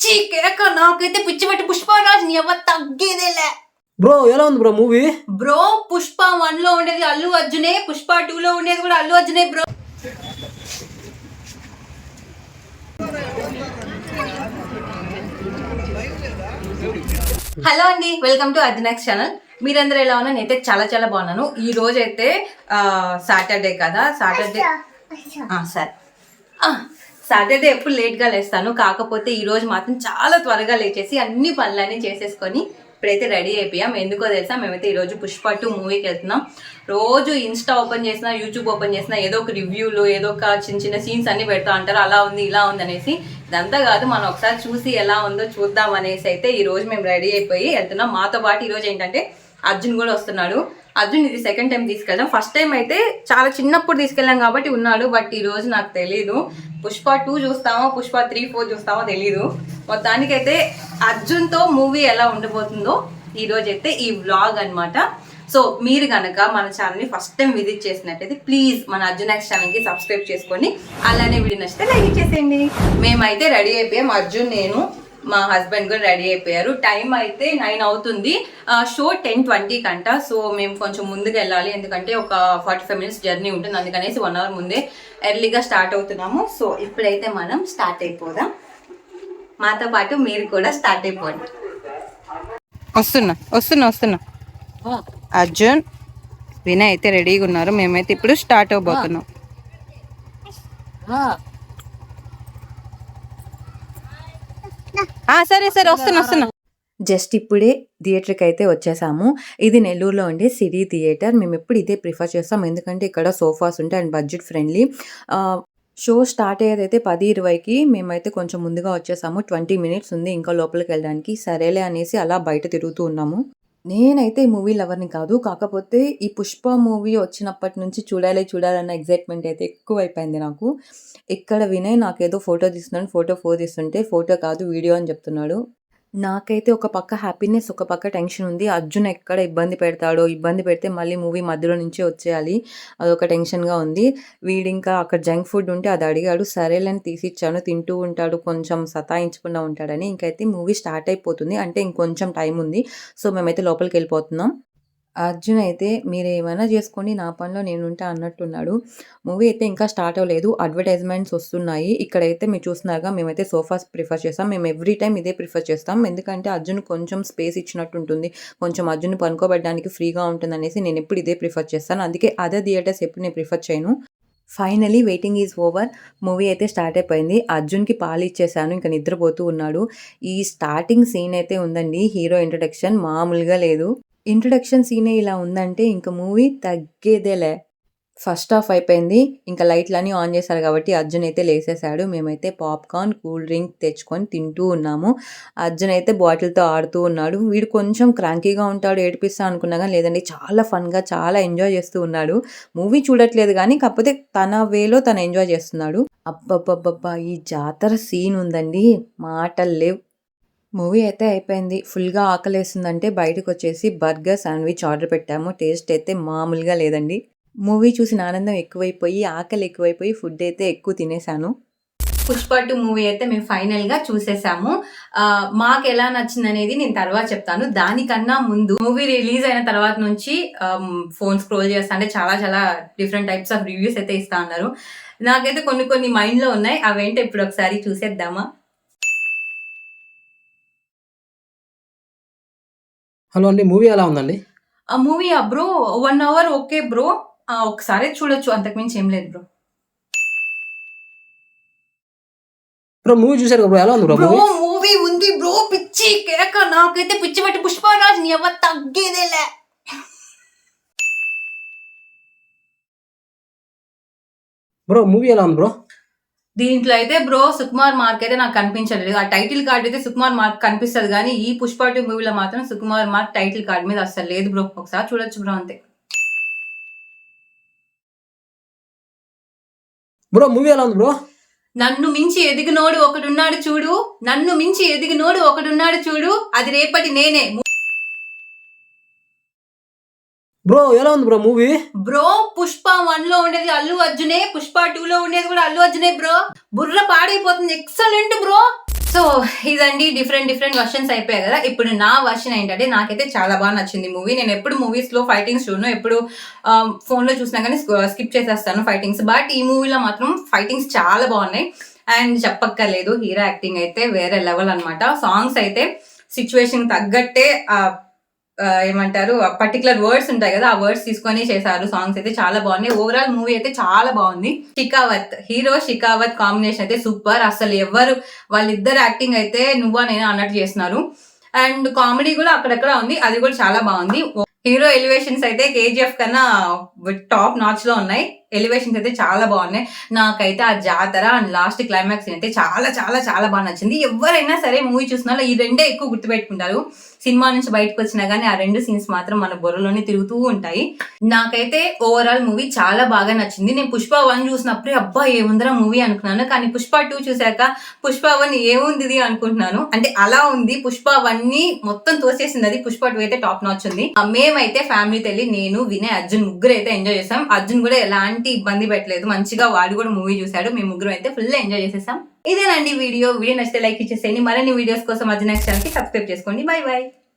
పిచ్చి కేక నాకైతే పిచ్చి పెట్టి పుష్పరాజ్ నీ ఎవరు తగ్గేదేలే. బ్రో ఎలా ఉంది బ్రో మూవీ? బ్రో పుష్ప వన్లో ఉండేది అల్లు అర్జునే పుష్ప టూ లో ఉండేది కూడా అల్లు అర్జునే బ్రో. హలో అండి వెల్కమ్ టు అర్జునక్స్ ఛానల్ మీరందరూ ఎలా ఉన్నా నేనైతే చాలా చాలా బాగున్నాను. ఈ రోజు అయితే సాటర్డే కదా సాటర్డే సరే. సాటర్డే ఎప్పుడు లేట్గా లేస్తాను. కాకపోతే ఈ రోజు మాత్రం చాలా త్వరగా లేచేసి అన్ని పనులన్నీ చేసేసుకొని ఇప్పుడైతే రెడీ అయిపోయాం. ఎందుకో తెలుసా? మేమైతే ఈరోజు పుష్ప టూ మూవీకి వెళ్తున్నాం. రోజు ఇన్స్టా ఓపెన్ చేసినా యూట్యూబ్ ఓపెన్ చేసినా ఏదో ఒక రివ్యూలు ఏదో ఒక చిన్న చిన్న సీన్స్ అన్ని పెడతా అంటారు అలా ఉంది ఇలా ఉంది అనేసి. ఇదంతా కాదు మనం ఒకసారి చూసి ఎలా ఉందో చూద్దాం అనేసి అయితే ఈరోజు మేము రెడీ అయిపోయి వెళ్తున్నాం. మాతో పాటు ఈరోజు ఏంటంటే అర్జున్ కూడా వస్తున్నాడు. అర్జున్ ఇది సెకండ్ టైం తీసుకెళ్ళాం ఫస్ట్ టైం అయితే చాలా చిన్నప్పుడు తీసుకెళ్ళాం కాబట్టి ఉన్నాడు బట్ ఈ రోజు నాకు తెలీదు. పుష్ప టూ చూస్తామో పుష్ప త్రీ ఫోర్ చూస్తామో తెలీదు. మొత్తానికైతే అర్జున్తో మూవీ ఎలా ఉండబోతుందో ఈ రోజు అయితే ఈ వ్లాగ్ అన్నమాట. సో మీరు కనుక మన ఛానల్ని ఫస్ట్ టైం విజిట్ చేసినట్టయితే ప్లీజ్ మన అర్జున్ యాక్స్ ఛానల్కి సబ్స్క్రైబ్ చేసుకొని అలానే వీడియో నచ్చితే లైక్ చేసేయండి. మేమైతే రెడీ అయిపోయాం. అర్జున్ నేను మా హస్బెండ్ కూడా రెడీ అయిపోయారు. టైం అయితే నైన్ అవుతుంది. షో టెన్ ట్వంటీ కంట. సో మేము కొంచెం ముందుకు వెళ్ళాలి. ఎందుకంటే ఒక ఫార్టీ ఫైవ్ మినిట్స్ జర్నీ ఉంటుంది. అందుకనేసి వన్ అవర్ ముందే ఎర్లీగా స్టార్ట్ అవుతున్నాము. సో ఇప్పుడైతే మనం స్టార్ట్ అయిపోదాం. మాతో పాటు మీరు కూడా స్టార్ట్ అయిపోండి. వస్తున్నా వస్తున్నా వస్తున్నా. అర్జున్ వినయ్ అయితే రెడీగా ఉన్నారు. మేమైతే ఇప్పుడు స్టార్ట్ అవబోతున్నాం. సరే సరే వస్తున్నా వస్తున్నా. జస్ట్ ఇప్పుడే థియేటర్కి అయితే వచ్చేసాము. ఇది నెల్లూరులో ఉండే సిటీ థియేటర్. మేము ఎప్పుడు ఇదే ప్రిఫర్ చేస్తాం. ఎందుకంటే ఇక్కడ సోఫాస్ ఉంటాయి and budget friendly. Show start అయ్యేదైతే పది ఇరవైకి. మేమైతే కొంచెం ముందుగా వచ్చేసాము. ట్వంటీ మినిట్స్ ఉంది. ఇంకా లోపలికి వెళ్ళడానికి. సరేలే అనేసి అలా బయట తిరుగుతూ ఉన్నాము. నేనైతే ఈ మూవీ లవర్ని కాదు కాకపోతే ఈ పుష్ప మూవీ వచ్చినప్పటి నుంచి చూడాలి చూడాలన్న ఎగ్జైట్మెంట్ అయితే ఎక్కువ అయిపోయింది నాకు. ఇక్కడ వినయ్ నాకేదో ఫోటో తీస్తున్నాడు ఫోటో ఫోర్ తీస్తుంటే ఫోటో కాదు వీడియో అని చెప్తున్నాడు. నాకైతే ఒక పక్క హ్యాపీనెస్ ఒక పక్క టెన్షన్ ఉంది. అర్జున్ ఎక్కడ ఇబ్బంది పెడతాడో ఇబ్బంది పెడితే మళ్ళీ మూవీ మధ్యలో నుంచే వచ్చేయాలి. అదొక టెన్షన్గా ఉంది. వీడింకా ఇంకా అక్కడ జంక్ ఫుడ్ ఉంటే అది అడిగాడు సరేలని తీసిచ్చాను తింటూ ఉంటాడు కొంచెం సతాయించకుండా ఉంటాడని. ఇంకైతే మూవీ స్టార్ట్ అయిపోతుంది. అంటే ఇంకొంచెం టైం ఉంది. సో మేమైతే లోపలికి వెళ్ళిపోతున్నాం. అర్జున్ అయితే మీరు ఏమైనా చేసుకోండి నా పనిలో నేను అన్నట్టున్నాడు. మూవీ అయితే ఇంకా స్టార్ట్ అవ్వలేదు. అడ్వర్టైజ్మెంట్స్ వస్తున్నాయి. ఇక్కడైతే మీరు చూస్తున్నారుగా మేమైతే సోఫాస్ ప్రిఫర్ చేస్తాం. మేము ఎవ్రీ టైం ఇదే ప్రిఫర్ చేస్తాం. ఎందుకంటే అర్జున్ కొంచెం స్పేస్ ఇచ్చినట్టు ఉంటుంది కొంచెం అర్జున్ పనుకోబెట్టడానికి ఫ్రీగా ఉంటుంది అనేసి నేను ఎప్పుడు ఇదే ప్రిఫర్ చేస్తాను. అందుకే అదర్ థియేటర్స్ ఎప్పుడు నేను ప్రిఫర్ చేయను. Finally waiting is over. Movie అయితే స్టార్ట్ అయిపోయింది. అర్జున్కి పాలు ఇచ్చేసాను. ఇంకా నిద్రపోతూ ఉన్నాడు. ఈ స్టార్టింగ్ సీన్ అయితే ఉందండి. హీరో ఇంట్రడక్షన్ మామూలుగా లేదు. ఇంట్రడక్షన్ సీనే ఇలా ఉందంటే ఇంకా మూవీ తగ్గేదేలే. ఫస్ట్ హాఫ్ అయిపోయింది. ఇంకా లైట్లన్నీ ఆన్ చేశారు కాబట్టి అర్జున్ అయితే లేసేసాడు మేమైతే పాప్కార్న్ కూల్ డ్రింక్ తెచ్చుకొని తింటూ ఉన్నాము. అర్జున్ అయితే బాటిల్తో ఆడుతూ ఉన్నాడు. వీడు కొంచెం క్రాంకీగా ఉంటాడు ఏడిపిస్తా అనుకున్నా కానీ లేదండి చాలా ఫన్గా చాలా ఎంజాయ్ చేస్తూ ఉన్నాడు. మూవీ చూడట్లేదు కానీ కాకపోతే తన వేలో తను ఎంజాయ్ చేస్తున్నాడు. అబ్బబ్బబ్బబ్బా ఈ జాతర సీన్ ఉందండి. మాటలు లేవు. మూవీ అయితే అయిపోయింది. ఫుల్గా ఆకలేస్తుందంటే బయటకు వచ్చేసి బర్గర్ శాండ్విచ్ ఆర్డర్ పెట్టాము. టేస్ట్ అయితే మామూలుగా లేదండి. మూవీ చూసిన ఆనందం ఎక్కువైపోయి ఆకలి ఎక్కువైపోయి ఫుడ్ అయితే ఎక్కువ తినేసాను. పుష్ప టూ మూవీ అయితే మేము ఫైనల్గా చూసేసాము. మాకు ఎలా నచ్చింది అనేది నేను తర్వాత చెప్తాను. దానికన్నా ముందు మూవీ రిలీజ్ అయిన తర్వాత నుంచి ఫోన్ స్క్రోల్ చేస్తా అంటే చాలా చాలా డిఫరెంట్ టైప్స్ ఆఫ్ రివ్యూస్ అయితే ఇస్తా ఉన్నారు నాకైతే కొన్ని కొన్ని మైండ్లో ఉన్నాయి. అవేంటో ఇప్పుడు ఒకసారి చూసేద్దామా? హలో అండి మూవీ ఎలా ఉందండి? ఆ మూవీ ఆ bro one hour okay bro. ఆ, ఒకసారి చూడొచ్చు అంతకుమించి ఏం లేదు బ్రో. బ్రో మూవీ చూసారు బ్రో ఎలా ఉంది బ్రో బ్రో మూవీ? మూవీ ఉంది బ్రో పిచ్చి కేక నాకైతే పిచ్చి పెట్టి పుష్పరాజ్ నీ ఎవరు తగ్గేదేలే. బ్రో మూవీ ఎలా ఉంది బ్రో? దీంట్లో అయితే బ్రో సుకుమార్ మార్క్ అయితే నాకు కనిపించలేదు. ఆ టైటిల్ కార్డ్ అయితే సుకుమార్ మార్క్ కనిపిస్తుంది కానీ ఈ పుష్ప టూ మూవీలో మాత్రం సుకుమార్ మార్క్ టైటిల్ కార్డ్ మీద అస్సలు లేదు బ్రో ఒకసారి చూడొచ్చు బ్రో అంతే. బ్రో మూవీ ఎలా ఉంది బ్రో నన్ను మించి ఎదిగినోడు ఒకడున్నాడు చూడు. నన్ను మించి ఎదిగినోడు ఒకడున్నాడు చూడు. అది రేపటి నేనే. బ్రో ఎలా ఉంది బ్రో మూవీ బ్రో పుష్ప వన్లో ఉండేది అల్లు అర్జునే పుష్ప టూ లో ఉండేది కూడా అల్లు అర్జునే బ్రో బుర్ర పాడైపోతుంది ఎక్సలెంట్ బ్రో సో ఇదండి డిఫరెంట్ డిఫరెంట్ వర్షన్స్ అయిపోయాయి కదా. ఇప్పుడు నా వర్షన్ ఏంటంటే నాకైతే చాలా బాగా నచ్చింది మూవీ నేను ఎప్పుడు మూవీస్లో ఫైటింగ్స్ చూడను ఎప్పుడు ఫోన్లో చూసినా కానీ స్కిప్ చేసేస్తాను ఫైటింగ్స్ బట్ ఈ మూవీలో మాత్రం ఫైటింగ్స్ చాలా బాగున్నాయి. అండ్ చెప్పక్కర్లేదు హీరో యాక్టింగ్ అయితే వేరే లెవెల్ అనమాట సాంగ్స్ అయితే సిచ్యువేషన్ తగ్గట్టే ఏమంటారు పర్టికులర్ వర్డ్స్ ఉంటాయి కదా ఆ వర్డ్స్ తీసుకొని చేశారు సాంగ్స్ అయితే చాలా బాగున్నాయి. ఓవరాల్ మూవీ అయితే చాలా బాగుంది. షికావత్ హీరో షికావత్ కాంబినేషన్ అయితే సూపర్. అసలు ఎవరు వాళ్ళిద్దరు యాక్టింగ్ అయితే నువ్వా నేను అన్నట్టు చేస్తున్నారు. అండ్ కామెడీ కూడా అక్కడక్కడ ఉంది. అది కూడా చాలా బాగుంది. హీరో ఎలివేషన్స్ అయితే కేజీఎఫ్ కన్నా టాప్ నాచ్లో ఉన్నాయి. ఎలివేషన్స్ అయితే చాలా బాగున్నాయి. నాకైతే ఆ జాతర అండ్ లాస్ట్ క్లైమాక్స్ అయితే చాలా చాలా చాలా బాగా నచ్చింది. ఎవరైనా సరే మూవీ చూసిన ఈ రెండే ఎక్కువ గుర్తుపెట్టుకుంటారు. సినిమా నుంచి బయటకు వచ్చినా కానీ ఆ రెండు సీన్స్ మాత్రం మన బుర్రలోనే తిరుగుతూ ఉంటాయి. నాకైతే ఓవరాల్ మూవీ చాలా బాగా నచ్చింది. నేను పుష్ప వన్ చూసినప్పుడు అబ్బా ఏముందిరా మూవీ అనుకున్నాను. కానీ పుష్ప టూ చూశాక పుష్ప వన్ ఏముంది ఇది అనుకుంటున్నాను. అంటే అలా ఉంది. పుష్ప వన్ని మొత్తం తోసేసింది అది. పుష్ప టూ అయితే టాప్ నాచ్ ఉంది. మేమైతే ఫ్యామిలీతో వెళ్ళి నేను వినయ్ అర్జున్ ముగ్గురు అయితే ఎంజాయ్ చేసాం. అర్జున్ కూడా ఎలాంటి ఇబ్బంది పెట్టలేదు. మంచిగా వాడు కూడా మూవీ చూశాడు. మేము ముగ్గురు అయితే ఫుల్ ఎంజాయ్ చేసేసాం. ఇదేనండి వీడియో. వీడియో నచ్చితే లైక్ ఇచ్చేసేయండి. మరిన్ని వీడియోస్ కోసం మధ్య ఛానల్కి సబ్స్క్రైబ్ చేసుకోండి. By by